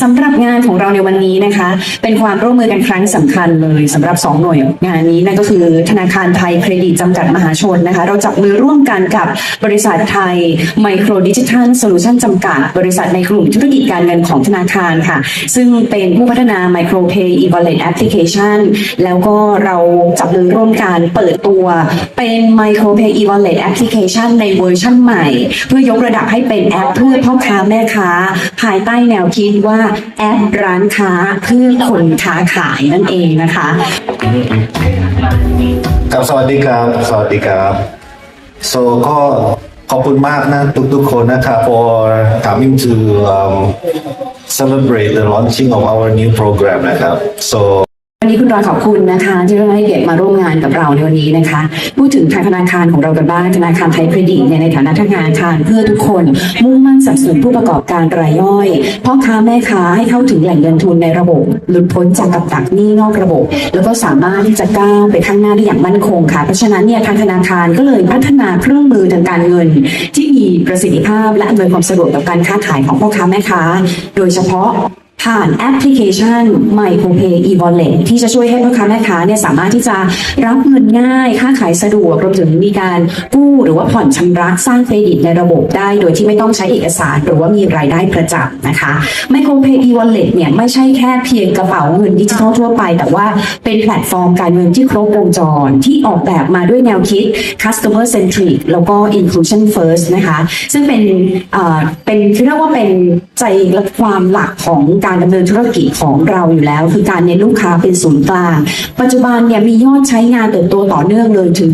สำหรับงานของเราในวันนี้นะคะ เป็นความร่วมมือกันครั้งสำคัญเลยสำหรับ 2 หน่วยงานนี้นั่นก็คือ ธนาคารไทยเครดิตจำกัดมหาชนนะคะ เราจับมือร่วมกันกับบริษัทไทยไมโครดิจิทัลโซลูชันจำกัด บริษัทในกลุ่มธุรกิจการเงินของธนาคารค่ะ ซึ่งเป็นผู้พัฒนา Micro Pay e-wallet application แล้วก็เราจับมือร่วมกันเปิดตัวเป็น Micro Pay e-wallet application ในเวอร์ชั่นใหม่ เพื่อยกระดับให้เป็นแอปเพื่อพ่อค้าแม่ค้า ภายใต้แนวคิดว่าแอปร้านค้าเพื่อคนค้าขายนั่นเองนะคะ ครับสวัสดีครับ สวัสดีครับ so ก็ขอบคุณมากนะทุกๆคนนะครับ for coming to um, celebrate the launching of our new program นะครับ so วันนี้คุณรอยขอบคุณนะคะ ที่ได้ให้เกียรติมาร่วมงานกับเราในวันนี้นะคะ พูดถึงทางธนาคารของเรากันบ้างธนาคารไทยเครดิตเนี่ยในฐานะธนาคารเพื่อทุกคน มุ่งมั่นสนับสนุนผู้ประกอบการรายย่อยพ่อค้าแม่ค้าให้เข้าถึงแหล่งเงินทุนในระบบ หลุดพ้นจากกับดักหนี้นอกระบบ แล้วก็สามารถที่จะก้าวไปข้างหน้าได้อย่างมั่นคงค่ะเพราะฉะนั้นเนี่ยทางธนาคารก็เลยพัฒนาเครื่องมือทางการเงิน ที่มีประสิทธิภาพและอำนวยความสะดวกต่อการค้าขายของพ่อค้าแม่ค้า โดยเฉพาะ ผ่านแอปพลิเคชัน MyPay e-wallet ที่จะช่วยให้พ่อค้าแม่ค้าเนี่ยสามารถที่จะรับเงินง่ายค้าขายสะดวกรวมถึงมีการกู้หรือว่าผ่อนชำระสร้างเครดิตในระบบได้ โดยที่ไม่ต้องใช้เอกสาร หรือว่ามีรายได้ประจำนะคะ MyPay e-wallet เนี่ยไม่ใช่แค่เพียงกระเป๋าเงินดิจิทัลทั่วไป แต่ว่าเป็นแพลตฟอร์มการเงินที่ครบวงจร ที่ออกแบบมาด้วยแนวคิด customer centric แล้วก็ inclusion first นะคะ ซึ่งเป็นเอ่อเป็นเรียกว่าเป็นใจและความหลักของการการดำเนินธุรกิจของเราอยู่แล้ว คือการเน้นลูกค้าเป็นศูนย์กลาง ปัจจุบันเนี่ยมียอดใช้งานเติบโตต่อเนื่องเลยถึง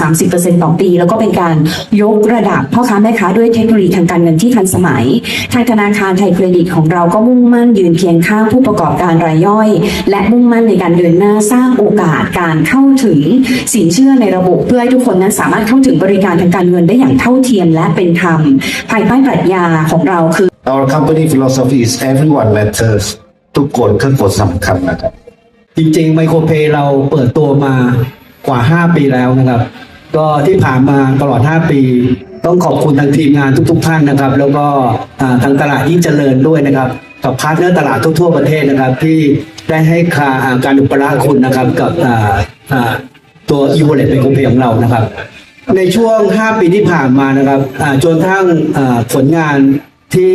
20-30%ต่อปี แล้วก็เป็นการยกระดับพ่อค้าแม่ค้าด้วยเทคโนโลยีทางการเงินที่ทันสมัย ทางธนาคารไทยเครดิตของเราก็มุ่งมั่นยืนเคียงข้างผู้ประกอบการรายย่อย และมุ่งมั่นในการเดินหน้าสร้างโอกาสการเข้าถึงสินเชื่อในระบบเพื่อให้ทุกคนนั้นสามารถเข้าถึงบริการทางการเงินได้อย่างเท่าเทียมและเป็นธรรม ภายใต้ปรัชญาของเราคือ our company philosophy is everyone matters ทุกคนคือกฎสำคัญนะครับ จริงๆไมโครเพย์เราเปิดตัวมากว่า 5 ปีแล้วนะครับ ก็ที่ผ่านมาตลอด 5 ปี ต้องขอบคุณทางทีมงานทุก ๆ ท่านนะครับ แล้วก็ทางตลาดยิ่งเจริญด้วยนะครับ กับพาร์ทเนอร์ตลาดทั่วๆประเทศนะครับ ที่ได้ให้คาการอุปราคุณนะครับกับตัวอีเวลเลตไมโครเพย์ของเรานะครับ ในช่วง 5 ปีที่ผ่านมานะครับจนทั้งผลงาน ที่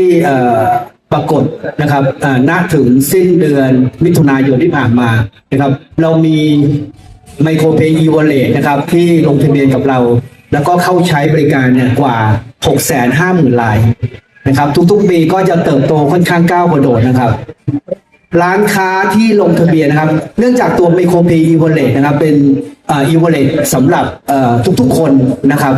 ปรากฏนะครับอ่าณถึงสิ้นเดือนมิถุนายนที่ผ่านมานะครับ เรามีไมโครเพย์อีวอลเล็นะครับ ที่ลงทะเบียนกับเรา แล้วก็เข้าใช้บริการเนี่ยกว่า 6 5 0 0 0 0รายนะครับ ทุกๆปีก็จะเติบโตค่อนข้างก้าวกระโดดนะครับ ร้านค้าที่ลงทะเบียนนะครับ เนื่องจากตัวไมโครเพย์อีวอลเล็นะครับ เป็นอีวอลเล็สำหรับทุกๆคนนะครับ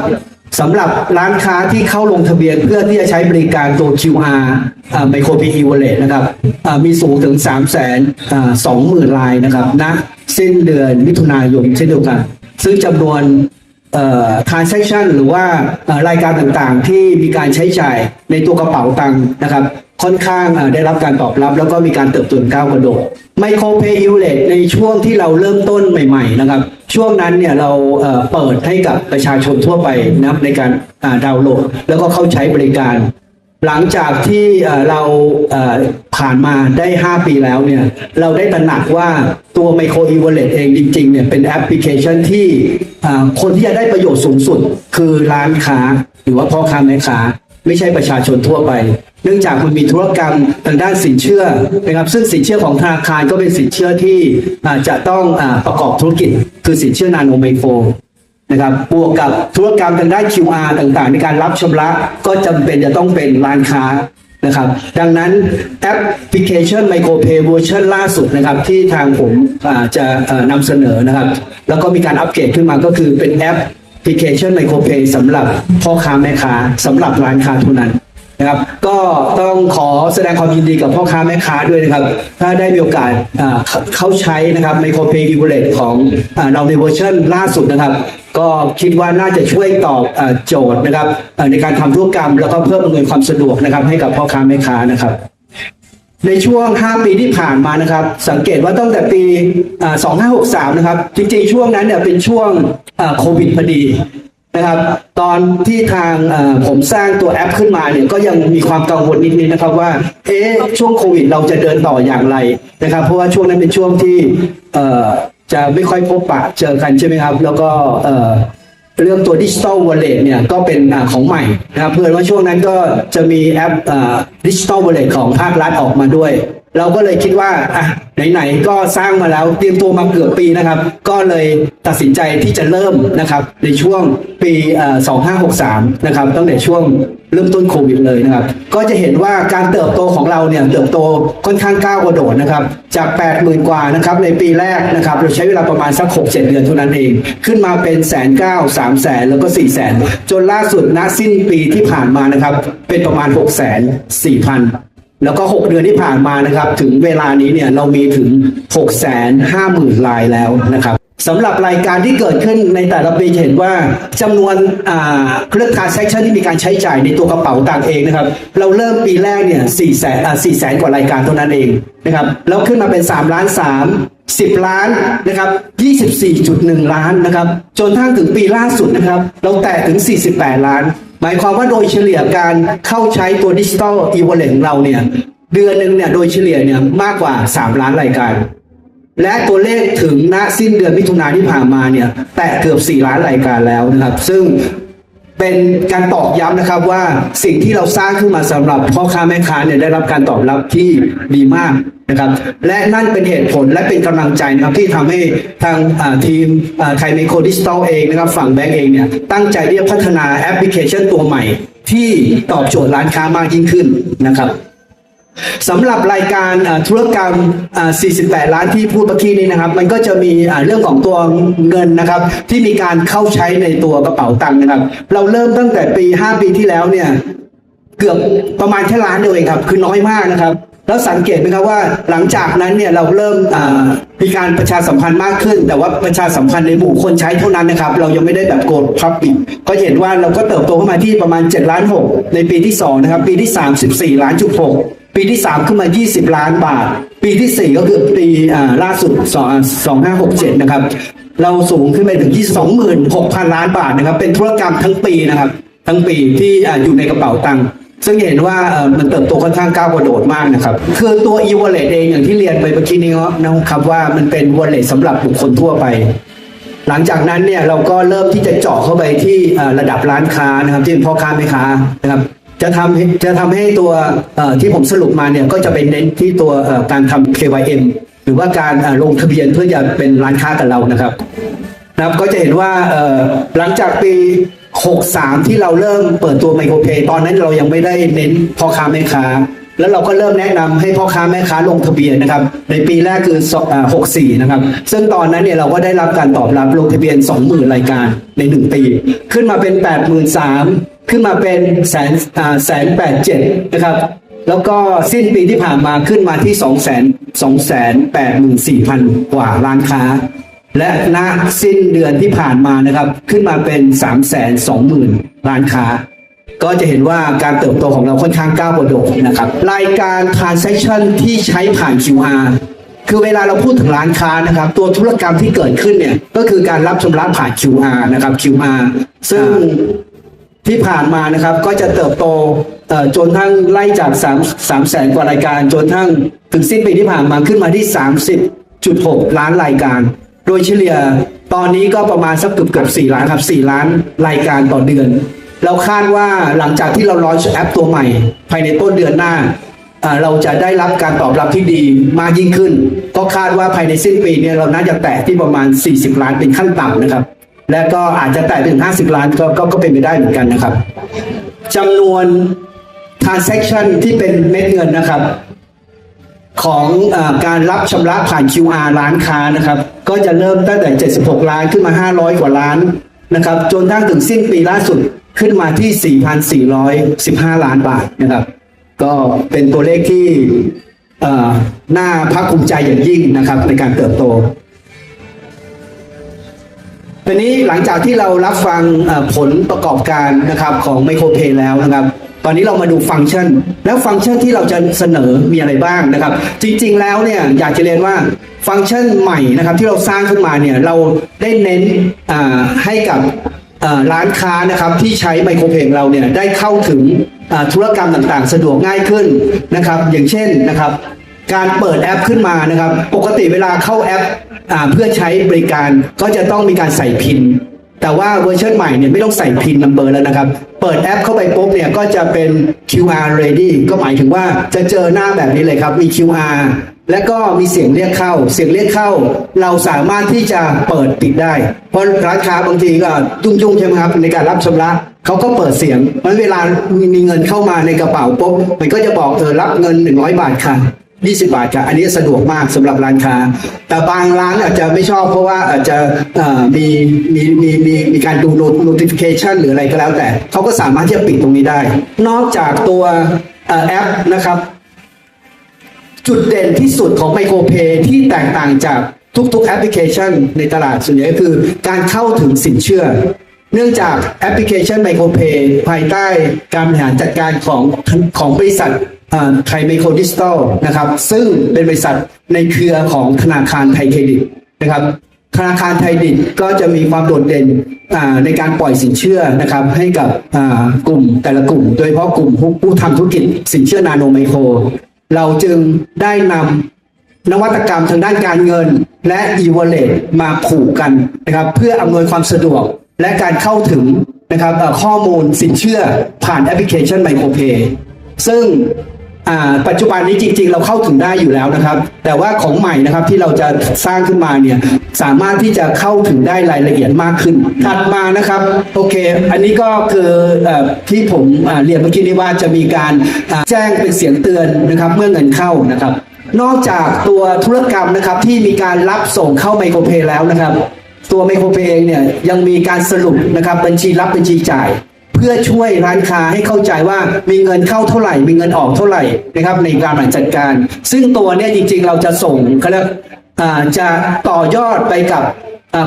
สำหรับร้านค้าที่เข้าลงทะเบียนเพื่อที่จะใช้บริการตัว QR ไมโครพีเอีวอลเล็นะครับมีสูงถึง 3 2 0 0 0 0รายนะครับณสิ้นเดือนมิถุนายนเช่นเดียวกัน ซึ่งจำนวนเอ่อ transaction หรือว่ารายการต่างๆ ที่มีการใช้จ่ายในตัวกระเป๋าตังค์นะครับ ค่อนข้างได้รับการตอบรับ แล้วก็มีการเติบโตก้าวกระโดดไมโครเพย์ยูเลตในช่วงที่เราเริ่มต้นใหม่ ๆ นะครับ ช่วงนั้นเนี่ยเราเปิดให้กับประชาชนทั่วไปนะในการดาวน์โหลด แล้วก็เข้าใช้บริการ หลังจากที่เราผ่านมาได้ 5 ปีแล้วเนี่ยเราได้ตระหนักว่าตัว Micro e w a l l e t เองจริงๆเนี่ยเป็นแอปพลิเคชันที่คนที่จะได้ประโยชน์สูงสุด คือร้านค้า หรือว่าพ่อค้าแม่ค้า ไม่ใช่ประชาชนทั่วไป เนื่องจากมันมีธุรกรรมทางด้านสินเชื่อนะครับ ซึ่งสินเชื่อของธนาคารก็เป็นสินเชื่อที่อาจะต้องอประกอบธุรกิจ คือสินเชื่อนาโนไมโครนะครับ บวกกับธุรกรรมทางด้าน QR ต่างๆ ในการรับชำระก็จำเป็นจะต้องเป็นร้านค้านะครับ ดังนั้นแอปพลิเคชัน MicroPay เวอร์ชันล่าสุดนะครับ ที่ทางผมจะนำเสนอนะครับ แล้วก็มีการอัปเกรดขึ้นมาก็คือเป็นแอป ลิเคชัน MicroPay สำหรับพ่อค้าแม่ค้าสำหรับร้านค้าเท่านั้นนะครับก็ต้องขอแสดงความยินดีกับพ่อค้าแม่ค้าด้วยนะครับ ถ้าได้มีโอกาสเข้าใช้นะครับไมโครเพย์อีเวเลตของเราในเวอร์ชันล่าสุดนะครับ ก็คิดว่าน่าจะช่วยตอบโจทย์นะครับในการทำธุรกรรมแล้วก็เพิ่มอำนวยความสะดวกนะครับให้กับพ่อค้าแม่ค้านะครับ ในช่วง 5 ปีที่ผ่านมานะครับ สังเกตว่าตั้งแต่ปีอ่า2563 นะครับ จริงๆ ช่วงนั้นเนี่ยเป็นช่วงโควิดพอดีนะครับ ตอนที่ทางผมสร้างตัวแอปขึ้นมาเนี่ยก็ยังมีความกังวลนิดๆนะครับว่า เอ๊ะ ช่วงโควิดเราจะเดินต่ออย่างไรนะครับ เพราะว่าช่วงนั้นเป็นช่วงที่จะไม่ค่อยพบปะเจอกันใช่ไหมครับ แล้วก็ เรื่องตัวดิจิตอลวอลเล็ตเนี่ยก็เป็นอของใหม่นะครับเพื่อนว่าช่วงนั้นก็จะมีแอปดิจิตอลวอลเล็ตของภาครัฐออกมาด้วย เราก็เลยคิดว่าอะไหนๆก็สร้างมาแล้วเตรียมตัวมาเกือบปีนะครับ ก็เลยตัดสินใจที่จะเริ่มนะครับ ในช่วงปี2563 นะครับตั้งแต่ช่วงเริ่มต้นโควิดเลยนะครับ ก็จะเห็นว่าการเติบโตของเราเนี่ยเติบโตค่อนข้างก้าวกระโดดนะครับ จาก 80,000 กว่านะครับในปีแรกนะครับ เราใช้เวลาประมาณสัก 6-7 เดือนเท่านั้นเอง ขึ้นมาเป็นแสนเก้าสามแสนแล้วก็4แสนจนล่าสุดณสิ้นปีที่ผ่านมานะครับ เป็นประมาณ6แสน4พัน แล้วก็ 6 เดือนที่ผ่านมานะครับ ถึงเวลานี้เนี่ยเรามีถึง6แสน5หมื่นลายแล้วนะครับสำหรับรายการที่เกิดขึ้นในแต่ละปีจะเห็นว่าจำนวนเครื่อง transaction ที่มีการใช้จ่ายในตัวกระเป๋าตังเองนะครับ เราเริ่มปีแรกเนี่ย4แสนอ่แสนกว่ารายการเท่านั้นเองนะครับแล้วขึ้นมาเป็น3ล้าน3 10 ล้านนะครับ24.1 ล้านนะครับ จนทั้งถึงปีล่าสุดนะครับ เราแตะถึง 48 ล้าน หมายความว่าโดยเฉลี่ยการเข้าใช้ตัวดิจิ t a ลอีเวลเลนของเราเนี่ย เดือนหนึ่งเนี่ยโดยเฉลี่ยเนี่ยมากกว่า 3 ล้านรายการ และตัวเลขถึงณสิ้นเดือนมิถุนาที่ผ่านมาเนี่ย แตะเกือบ 4 ล้านรายการแล้วนะครับ ซึ่งเป็นการตอกย้ำนะครับว่าสิ่งที่เราสร้างขึ้นมาสำหรับพ่อค้าแม่ค้าเนี่ยได้รับการตอบรับที่ดีมาก นะครับและนั่นเป็นเหตุผลและเป็นกำลังใจนะครับที่ทำให้ทางทีมไทยเมโครดิจิตอลเองนะครับฝั่งแบงก์เองเนี่ยตั้งใจที่จะพัฒนาแอปพลิเคชันตัวใหม่ ที่ตอบโจทย์ร้านค้ามากยิ่งขึ้นนะครับสำหรับรายการธุรกรรม 48 ล้านที่พูดเมื่อกี้นี้นะครับ มันก็จะมีเรื่องของตัวเงินนะครับ ที่มีการเข้าใช้ในตัวกระเป๋าตังค์นะครับ เราเริ่มตั้งแต่ปี 5 ปีที่แล้วเนี่ย เกือบประมาณแค่ล้านเดียวเองครับ คือน้อยมากนะครับ แล้วสังเกตไหมครับว่าหลังจากนั้นเนี่ยเราเริ่มมีการประชาสัมพันธ์มากขึ้น แต่ว่าประชาสัมพันธ์ในหมู่คนใช้เท่านั้นนะครับ เรายังไม่ได้แบบโกดพับปิดก็เห็นว่าเราก็เติบโตขึ้นมาที่ประมาณ7ล้าน6ในปีที่2นะครับปีที่ 34 ล้านจุด6ปีที่ 3 ขึ้นมา 20 ล้านบาท ปีที่ 4 ก็คือปีอ่าล่าสุด 2567 นะครับ เราสูงขึ้นไปถึง26,000 ล้านบาทนะครับ เป็นธุรกรรมทั้งปีนะครับ ทั้งปีที่ออยู่ในกระเป๋าตังค์ ซึ่งเห็นว่ามันเติบโตค่อนข้างก้าวกระโดดมากนะครับ คือตัว e-wallet เองอย่างที่เรียนไปเมื่อกี้นี้นะครับว่ามันเป็น wallet สำหรับบุคคลทั่วไป หลังจากนั้นเนี่ยเราก็เริ่มที่จะเจาะเข้าไปที่ระดับร้านค้านะครับที่เป็นพ่อค้าแม่ค้านะครับจะทำจะทำให้ตัวที่ผมสรุปมาเนี่ยก็จะเป็นเน้นที่ตัวการทำ KYM หรือว่าการลงทะเบียนเพื่อจะเป็นร้านค้ากับเรานะครับนะครับก็จะเห็นว่าหลังจากปี 63 ที่เราเริ่มเปิดตัวไมโครเพย์ตอนนั้นเรายังไม่ได้เน้นพ่อค้าแม่ค้า แล้วเราก็เริ่มแนะนำให้พ่อค้าแม่ค้าลงทะเบียนนะครับ ในปีแรกคือสอ่า64 นะครับ ซึ่งตอนนั้นเนี่ยเราก็ได้รับการตอบรับลงทะเบียน 20,000 รายการใน 1 ปี ขึ้นมาเป็น 83,000 ขึ้นมาเป็นแสนแสนแปดเจ็ดนะครับแล้วก็สิ้นปีที่ผ่านมาขึ้นมาที่ 2 2 8 4 0 0 0 กว่าร้านค้า และณสิ้นเดือนที่ผ่านมานะครับ ขึ้นมาเป็น 3 2 0 0 0 0ร้านค้า ก็จะเห็นว่าการเติบโตของเราค่อนข้างก้าวกระโดดนะครับ รายการ transaction ที่ใช้ผ่าน QR คือเวลาเราพูดถึงร้านค้านะครับ ตัวธุรกรรมที่เกิดขึ้นเนี่ย ก็คือการรับชำระผ่าน QR นะครับ QR ซึ่งที่ผ่านมานะครับก็จะเติบโตจนทั้งไล่จาก3 3แสนกว่ารายการ จนทั้งถึงสิ้นปีที่ผ่านมาขึ้นมาที่ 30.6 ล้านรายการ โดยเฉลี่ยตอนนี้ก็ประมาณสักเกือบเกือบ4ล้านครับ 4 ล้านรายการต่อเดือน เราคาดว่าหลังจากที่เราลอนแอปตัวใหม่ ภายในต้นเดือนหน้า เราจะได้รับการตอบรับที่ดีมากยิ่งขึ้น ก็คาดว่าภายในสิ้นปีเนี่ยเราน่าจะแตะที่ประมาณ 40 ล้านเป็นขั้นต่ำนะครับ และก็อาจจะแตะถึง 50 ล้านก็ก็ก็เป็นไปได้เหมือนกันนะครับจำนวน transaction ที่เป็นเม็ดเงินนะครับ ของอการรับชำระผ่าน QR ร้านค้านะครับ ก็จะเริ่มตั้งแต่ 76 ล้านขึ้นมา 500 กว่าล้านนะครับ จนทั้งถึงสิ้นปีล่าสุดขึ้นมาที่ 4,415 ล้านบาทนะครับ ก็เป็นตัวเลขที่น่าภาคภูมิใจอย่างยิ่งนะครับ ในการเติบโตทีนี้หลังจากที่เรารับฟังผลประกอบการนะครับของไมโครเพย์แล้วนะครับ ตอนนี้เรามาดูฟังก์ชัน แล้วฟังก์ชันที่เราจะเสนอมีอะไรบ้างนะครับ จริงๆแล้วเนี่ยอยากจะเรียนว่าฟังก์ชันใหม่นะครับที่เราสร้างขึ้นมาเนี่ยเราได้เน้นให้กับร้านค้านะครับที่ใช้ไมโครเพย์ของเราเนี่ยได้เข้าถึงธุรกรรมต่างๆ สะดวกง่ายขึ้นนะครับ อย่างเช่นนะครับการเปิดแอปขึ้นมานะครับ ปกติเวลาเข้าแอปอเพื่อใช้บริการก็จะต้องมีการใส่พินแต่ว่าเวอร์ชันใหม่เนี่ยไม่ต้องใส่พินนัมเบอร์แล้วนะครับ เปิดแอปเข้าไปปุ๊บเนี่ยก็จะเป็น QR ready ก็หมายถึงว่าจะเจอหน้าแบบนี้เลยครับ มี QR และก็มีเสียงเรียกเข้า เสียงเรียกเข้า เราสามารถที่จะเปิดปิดได้ เพราะร้านค้าบางทีก็ยุ่งๆใช่ไหมครับในการรับชำระเขาก็เปิดเสียงเพราะเวลามีเงินเข้ามาในกระเป๋าปุ๊บมันก็จะบอกเออรับเงิน 100 บาทค่ะ 20 บาทค่ะอันนี้สะดวกมากสำหรับร้านค้า แต่บางร้านอาจจะไม่ชอบเพราะว่าอาจจะเอ่อมีมีมีมีมีการดู notification หรืออะไรก็แล้วแต่ เขาก็สามารถที่จะปิดตรงนี้ได้ นอกจากตัวเอ่อแอปนะครับ จุดเด่นที่สุดของไมโครเพย์ที่แตกต่างจากทุกๆแอปพลิเคชันในตลาดส่วนใหญ่ก็คือการเข้าถึงสินเชื่อ เนื่องจากแอปพลิเคชันไมโครเพย์ภายใต้การบริหารจัดการของของบริษัท ไทยไมโครดิจิตอลนะครับ ซึ่งเป็นบริษัทในเครือของธนาคารไทยเครดิตนะครับ ธนาคารไทยดิตก็จะมีความโดดเด่นอ่าในการปล่อยสินเชื่อนะครับ ให้กับอ่ากลุ่มแต่ละกลุ่ม โดยเฉพาะกลุ่มผู้ทำธุรกิจสินเชื่อนาโนไมโคร เราจึงได้นำนวัตกรรมทางด้านการเงินและ e-wallet มาผูกกันนะครับ เพื่ออำนวยความสะดวกและการเข้าถึงนะครับข้อมูลสินเชื่อผ่านแอปพลิเคชันไมโครเพย์ซึ่ง ปัจจุบันนี้จริง ๆ เราเข้าถึงได้อยู่แล้วนะครับ แต่ว่าของใหม่นะครับที่เราจะสร้างขึ้นมาเนี่ยสามารถที่จะเข้าถึงได้รายละเอียดมากขึ้นถัดมานะครับโอเค อันนี้ก็คือที่ผมเรียนเมื่อกี้นี้ว่าจะมีการแจ้งเป็นเสียงเตือนนะครับเมื่อเงินเข้านะครับ นอกจากตัวธุรกรรมนะครับที่มีการรับส่งเข้าไมโครเพย์แล้วนะครับ ตัวไมโครเพย์เองเนี่ยยังมีการสรุปนะครับบัญชีรับบัญชีจ่าย เพื่อช่วยร้านค้าให้เข้าใจว่ามีเงินเข้าเท่าไหร่ มีเงินออกเท่าไหร่นะครับ ในการบริหารจัดการ ซึ่งตัวเนี่ยจริง ๆ เราจะส่งเขาเรียกจะต่อยอดไปกับ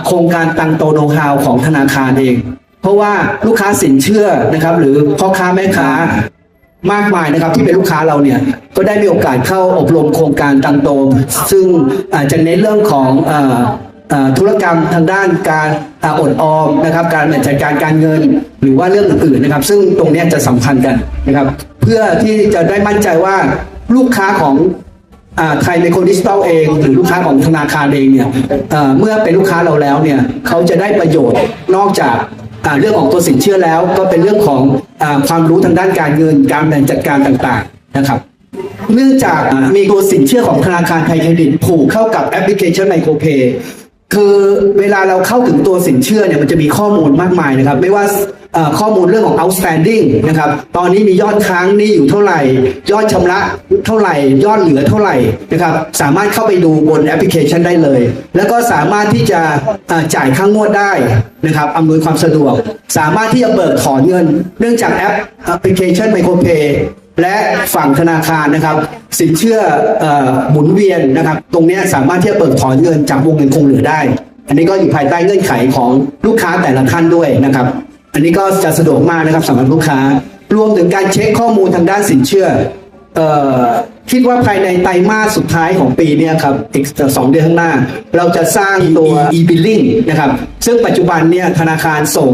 โครงการตังโตโนฮาวของธนาคารเอง เพราะว่าลูกค้าสินเชื่อนะครับ หรือพ่อค้าแม่ค้ามากมายนะครับที่เป็นลูกค้าเราเนี่ยก็ได้มีโอกาสเข้าอบรมโครงการตังโต ซึ่งอาจจะเน้นเรื่องของ ธุรกรรมทางด้านการอดออมนะครับ การจัดการการเงินหรือว่าเรื่องอื่นๆนะครับ ซึ่งตรงนี้จะสำคัญกันนะครับ เพื่อที่จะได้มั่นใจว่าลูกค้าของอ่าไทยไมโครดิจิตอลเอง หรือลูกค้าของธนาคารเองเนี่ยเมื่อเป็นลูกค้าเราแล้วเนี่ยเขาจะได้ประโยชน์นอกจากเรื่องของตัวสินเชื่อแล้ว ก็เป็นเรื่องของอความรู้ทางด้านการเงินการบริหารจัดการต่างๆนะครับเนื่องจากมีตัวสินเชื่อของธนาคารไทยเครดิตผูกเข้ากับแอปพลิเคชันไมโครเพย์ คือเวลาเราเข้าถึงตัวสินเชื่อเนี่ยมันจะมีข้อมูลมากมายนะครับ ไม่ว่าข้อมูลเรื่องของ outstanding นะครับ ตอนนี้มียอดค้างนี้อยู่เท่าไหร่ ยอดชำระเท่าไหร่ ยอดเหลือเท่าไหร่นะครับ สามารถเข้าไปดูบนแอปพลิเคชันได้เลย แล้วก็สามารถที่จะจ่ายค่างวดได้นะครับอำนวยความสะดวก สามารถที่จะเบิกถอนเงิน เนื่องจากแอปแอปพลิเคชันไมโครเพย และฝั่งธนาคารนะครับ สินเชื่อหมุนเวียนนะครับ ตรงนี้สามารถที่จะเบิกถอนเงินจากวงเงินคงเหลือได้ อันนี้ก็อยู่ภายใต้เงื่อนไขของลูกค้าแต่ละท่านด้วยนะครับ อันนี้ก็จะสะดวกมากนะครับสำหรับลูกค้า รวมถึงการเช็คข้อมูลทางด้านสินเชื่อเอ่อคิดว่าภายในไตรมาสสุดท้ายของปีเนี้ครับอีกสองเดือนข้างหน้า เราจะสร้างตัว e-billing นะครับ ซึ่งปัจจุบันเนี่ยธนาคารส่ง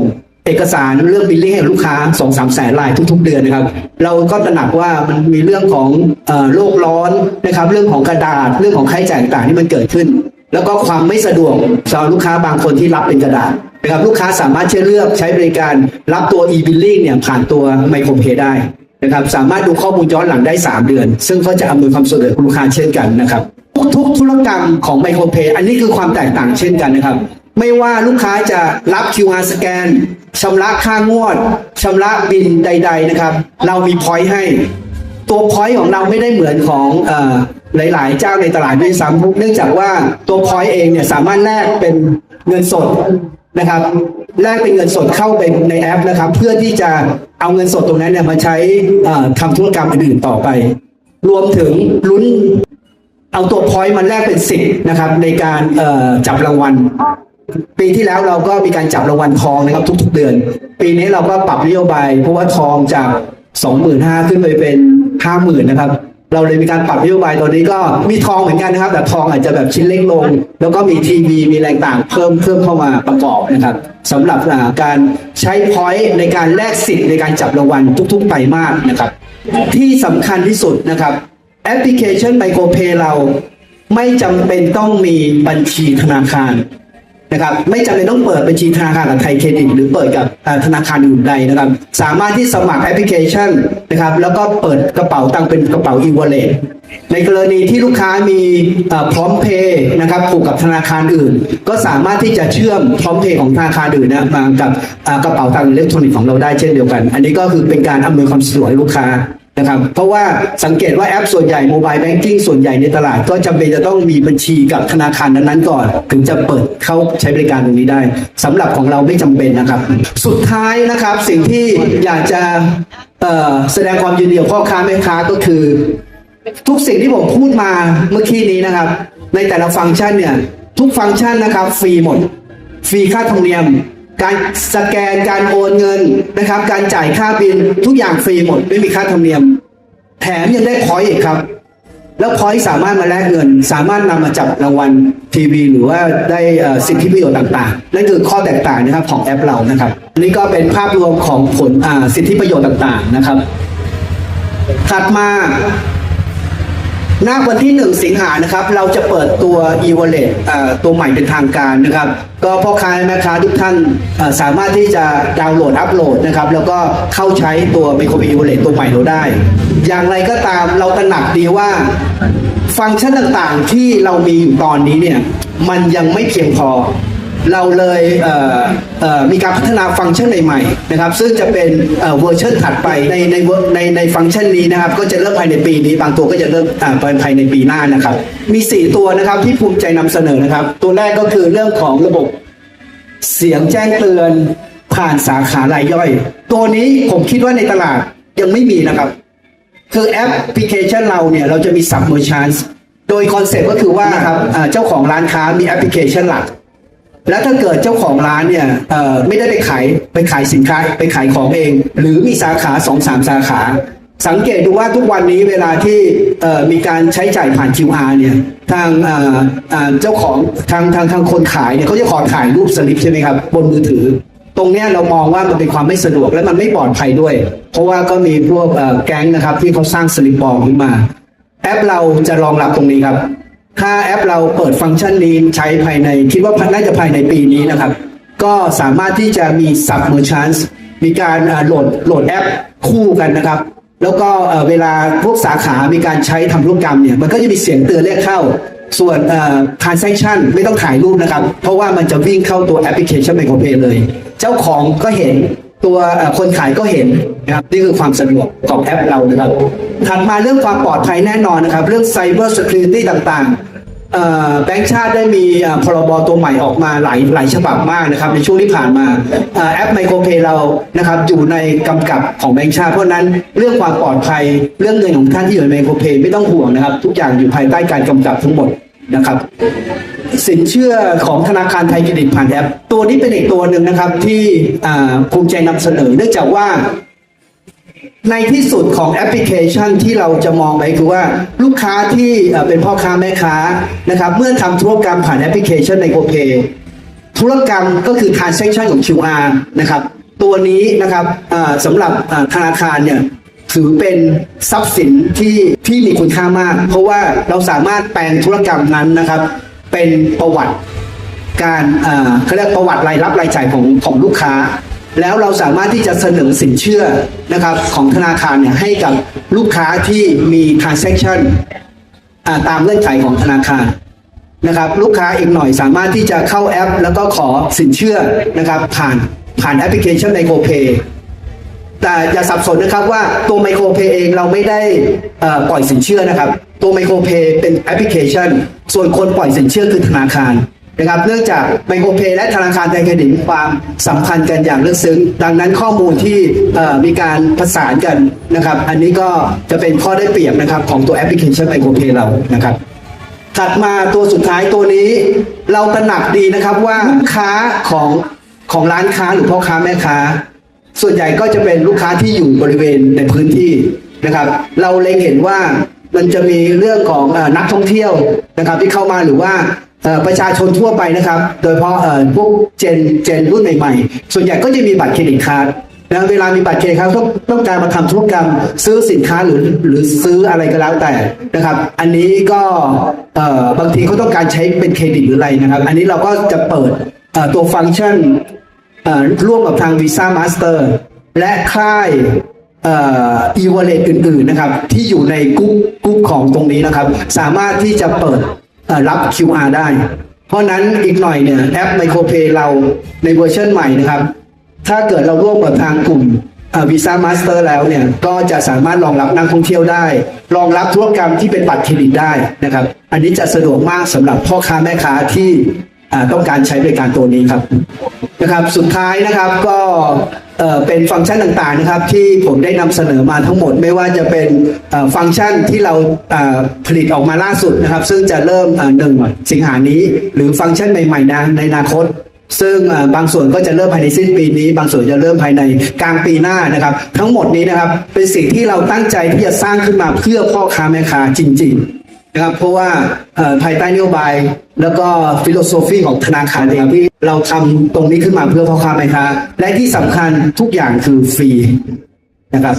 เอกสารเรื่อง billing ให้ลูกค้า2องสามแสนรายทุก ๆ เดือนนะครับ เราก็ตระหนักว่ามันมีเรื่องของโลกร้อนนะครับ เรื่องของกระดาษเรื่องของค่าใช้จ่ายต่างๆที่มันเกิดขึ้น แล้วก็ความไม่สะดวกสำหรับลูกค้าบางคนที่รับเป็นกระดาษนะครับลูกค้าสามารถใช้เลือกใช้บริการรับตัว e-billing เนี่ยผ่านตัวไมโครเพได้นะครับสามารถดูข้อมูลย้อนหลังได้ 3 เดือน ซึ่งก็จะอำนวยความสะดวกลูกค้าเช่นกันนะครับทุกๆธุรกรรมของไมโครเพย์อันนี้คือความแตกต่างเช่นกันนะครับ ไม่ว่าลูกค้าจะรับ QR สแกนชำระค่างวดชำระบินใด ๆ นะครับ เรามีพอยต์ให้ ตัวพอยต์ของเราไม่ได้เหมือนของอหลาย ๆ เจ้าในตลาดด้วยซ้ำเนื่องจากว่าตัวพอยต์เองเนี่ยสามารถแลกเป็นเงินสดนะครับแลกเป็นเงินสดเข้าไปในแอปนะครับ เพื่อที่จะเอาเงินสดตรงนั้นเนี่ยมาใช้ทำธุรกรรมอื่นๆต่อไป รวมถึงลุ้นเอาตัวพอยต์มาแลกเป็นสิทธิ์นะครับ ในการจับรางวัล ปีที่แล้วเราก็มีการจับรางวัลทองนะครับ ทุก ๆ เดือน ปีนี้เราก็ปรับนโยบายเพราะว่าทองจาก25,000ขึ้นไปเป็น50,000นนะครับ เราเลยมีการปรับนโยบายตัวนี้ก็มีทองเหมือนกันนะครับ แต่ทองอาจจะแบบชิ้นเล็กลง แล้วก็มีทีวีมีแรงต่างเพิ่มเพิ่มเข้ามาประกอบนะครับสำหรับาการใช้พอยต์ในการแลกสิทธิ์ในการจับรางวัลทุกๆไตรมาสนะครับ ที่สำคัญที่สุดนะครับแอปพลิเคชันไมโครเพย์เราไม่จำเป็นต้องมีบัญชีธนาคาร นะครับไม่จำเป็นต้องเปิดบัญชีธนาคารกับไทยเครดิตหรือเปิดกับธนาคารอื่นใดนะครับ สามารถที่สมัครแอปพลิเคชันนะครับ แล้วก็เปิดกระเป๋าตังค์เป็นกระเป๋า e-wallet ในกรณีที่ลูกค้ามีพร้อมเพย์นะครับผูกกับธนาคารอื่น ก็สามารถที่จะเชื่อมพร้อมเพย์ของธนาคารอื่นนะมากับกระเป๋าตังค์อิเล็กทรอนิกส์ของเราได้เช่นเดียวกัน อันนี้ก็คือเป็นการอำนวยความสะดวกให้ลูกค้า นะครับเพราะว่าสังเกตว่าแอปส่วนใหญ่โมบายแบงกิ้งส่วนใหญ่ในตลาด ก็จำเป็นจะต้องมีบัญชีกับธนาคารนั้นๆก่อน ถึงจะเปิดเข้าใช้บริการตรงนี้ได้สำหรับของเราไม่จำเป็นนะครับ สุดท้ายนะครับสิ่งที่อยากจะแสดงความยินดีกับพ่อค้าแม่ค้าก็คือ ทุกสิ่งที่ผมพูดมาเมื่อกี้นี้นะครับ ในแต่ละฟังก์ชันเนี่ยทุกฟังก์ชันนะครับฟรีหมด ฟรีค่าธรรมเนียม การสแกนการโอนเงินนะครับ การจ่ายค่าบินทุกอย่างฟรีหมดไม่มีค่าธรรมเนียม แถมยังได้พอยต์อีกครับ แล้วพอยต์สามารถมาแลกเงิน สามารถนำมาจับรางวัลทีวี หรือว่าได้สิทธิประโยชน์ต่างๆนั่นคือข้อแตกต่างนะครับของแอปเรานะครับนนี้ก็เป็นภาพรวมของผลสิทธิประโยชน์ต่างๆนะครับ ถัดมา ณวันที่ 1 สิงหานะครับ เราจะเปิดตัว e-wallet ตัวใหม่เป็นทางการนะครับ ก็พ่อค้าแม่ค้าทุกท่านสามารถที่จะดาวน์โหลดอัปโหลดนะครับ แล้วก็เข้าใช้ตัว micro e-wallet ตัวใหม่เราได้ อย่างไรก็ตามเราตระหนักดีว่าฟังก์ชันต่างๆที่เรามีอยู่ตอนนี้เนี่ย มันยังไม่เพียงพอ เราเลยเเมีการพัฒนาฟังก์ชันใหม่ๆนะครับ ซึ่งจะเป็นเเวอร์ชันถัดไปในในในในฟังก์ชันนี้นะครับ ก็จะเริ่มภายในปีนี้ บางตัวก็จะเริ่มภายในปีหน้านะครับ มี 4 ตัวนะครับที่ภูมิใจนำเสนอนะครับ ตัวแรกก็คือเรื่องของระบบเสียงแจ้งเตือนผ่านสาขารายย่อย ตัวนี้ผมคิดว่าในตลาดยังไม่มีนะครับ คือแอปพลิเคชันเราเนี่ย เราจะมี sub merchants โดยคอนเซ็ปต์ก็คือว่านะครับเจ้าของร้านค้ามีแอปพลิเคชันหลัก แล้วถ้าเกิดเจ้าของร้านเนี่ยไม่ได้ไปขายไปขายสินค้าไปขายของเอง หรือมีสาขาสองสามสาขา สังเกตดูว่าทุกวันนี้เวลาที่มีการใช้จ่ายผ่าน QR เนี่ยทางเจ้าของทางทางทางคนขายเนี่ยเขาจะขอถ่ายรูปสลิปใช่ไหมครับบนมือถือ ตรงเนี้ยเรามองว่ามันเป็นความไม่สะดวกและมันไม่ปลอดภัยด้วย เพราะว่าก็มีพวกแก๊งนะครับที่เขาสร้างสลิปปลอมขึ้นมา แอปเราจะรองรับตรงนี้ครับ ถ้าแอปเราเปิดฟังก์ชันนี้ใช้ภายในคิดว่าน่าจะภายในปีนี้นะครับ ก็สามารถที่จะมี sub merchants มีการโหลดโหลดแอปคู่กันนะครับ แล้วก็เวลาพวกสาขามีการใช้ทำธุรกรรมเนี่ยมันก็จะมีเสียงเตือนเรียกเข้า ส่วนเอ่อ transaction ไม่ต้องถ่ายรูปนะครับ เพราะว่ามันจะวิ่งเข้าตัวแอปพลิเคชัน Micropay เลย เจ้าของก็เห็น ตัวคนขายก็เห็นนะครับนี่คือความสะดวกของแอปเรานะครับถัดมาเรื่องความปลอดภัยแน่นอนนะครับ เรื่อง Cyber Security ต่างๆแบงค์ชาติได้มีพรบตัวใหม่ออกมาหลายหลายฉบับมากนะครับ ในช่วงที่ผ่านมาแอป Micropay เรานะครับอยู่ในกำกับของแบงค์ชาติ เพราะนั้นเรื่องความปลอดภัยเรื่องเงินของท่านที่อยู่ใน Micropay ไม่ต้องห่วงนะครับ ทุกอย่างอยู่ภายใต้การกำกับทั้งหมดนะครับ สินเชื่อของธนาคารไทยเครดิตผ่านแอปตัวนี้เป็นอีกตัวหนึ่งนะครับที่ภูมิใจนำเสนอ เนื่องจากว่า ในที่สุดของแอปพลิเคชันที่เราจะมองไปคือว่าลูกค้าที่เป็นพ่อค้าแม่ค้านะครับ เมื่อทำธุรกรรมผ่านแอปพลิเคชันในโกเพธุรกรรมก็คือ transaction ของ QR นะครับ ตัวนี้นะครับสำหรับธนาคารเนี่ยถือเป็นทรัพย์สินที่ที่มีคุณค่ามาก เพราะว่าเราสามารถแปลงธุรกรรมนั้นนะครับ เป็นประวัติการเขาเรียกประวัติรายรับรายจ่ายของของลูกค้า แล้วเราสามารถที่จะเสนอสินเชื่อนะครับของธนาคารเนี่ยให้กับลูกค้าที่มี transaction ตามเงื่อนไขของธนาคารนะครับลูกค้าอีกหน่อยสามารถที่จะเข้าแอป แล้วก็ขอสินเชื่อนะครับผ่านผ่านแอปพลิเคชันในโกเพย์แต่อย่าสับสนนะครับว่าตัวไมโครเพย์เองเราไม่ได้ปล่อยสินเชื่อนะครับ ตัวไมโครเพย์เป็นแอปพลิเคชัน ส่วนคนปล่อยสินเชื่อคือธนาคารนะครับเนื่องจากไมโครเพย์และธนาคารไทยเครดิตมีความสัมพันธ์กันอย่างลึกซึ้ง ดังนั้นข้อมูลที่มีการประสานกันนะครับ อันนี้ก็จะเป็นข้อได้เปรียบนะครับของตัวแอปพลิเคชันไมโครเพย์เรานะครับถัดมาตัวสุดท้ายตัวนี้เราตระหนักดีนะครับว่าลูกค้าของของร้านค้าหรือพ่อค้าแม่ค้า ส่วนใหญ่ก็จะเป็นลูกค้าที่อยู่บริเวณในพื้นที่นะครับ เราเล็งเห็นว่า มันจะมีเรื่องของอนักท่องเที่ยวนะครับ ที่เข้ามาหรือว่าประชาชนทั่วไปนะครับ โดยเฉพาะพวกเจนเจนรุ่นใหม่ๆ ส่วนใหญ่ก็จะมีบัตรเครดิตการ์ดนะเวลามีบัตรเครดิตการ์ดต้องต้องการมาทำธุรกรรมซื้อสินค้าหรือหรือซื้ออะไรก็แล้วแต่นะครับ อันนี้ก็บางทีเขาต้องการใช้เป็นเครดิตหรืออะไรนะครับ อันนี้เราก็จะเปิดตัวฟังก์ชันร่วมกับทาง Visa Master และค่าย อ่อ e-wallet อื่นๆนะครับ ที่อยู่ในกรุ๊ปกรุ๊ปของตรงนี้นะครับ สามารถที่จะเปิดรับ QR ได้ เพราะนั้นอีกหน่อยเนี่ยแอป MicroPay เราในเวอร์ชันใหม่นะครับ ถ้าเกิดเราร่วมกับทางกลุ่มวีซ่ามาสเตอร์แล้วเนี่ย ก็จะสามารถรองรับนักท่องเที่ยวได้ รองรับธุรกรรมที่เป็นบัตรเครดิตได้นะครับ อันนี้จะสะดวกมากสำหรับพ่อค้าแม่ค้าที่ ต้องการใช้บริการตัวนี้ครับนะครับ สุดท้ายนะครับก็เอ่อเป็นฟังก์ชันต่างๆนะครับ ที่ผมได้นำเสนอมาทั้งหมดไม่ว่าจะเป็นเอ่อฟังก์ชันที่เราเอ่อผลิตออกมาล่าสุดนะครับ ซึ่งจะเริ่มเอ่อหนึ่งสิงหานี้ หรือฟังก์ชันใหม่ๆนะในอนาคตซึ่งบางส่วนก็จะเริ่มภายในสิ้นปีนี้ บางส่วนจะเริ่มภายในกลางปีหน้านะครับ ทั้งหมดนี้นะครับเป็นสิ่งที่เราตั้งใจที่จะสร้างขึ้นมาเพื่อพ่อค้าแม่ค้าจริง ๆ นะครับ เพราะว่าภายใต้นโยบาย แล้วก็ฟิโลโซฟีของธนาคารเองที่เราทำตรงนี้ขึ้นมาเพื่อพ่อค้าแม่ค้าและที่สำคัญทุกอย่างคือฟรีนะครับ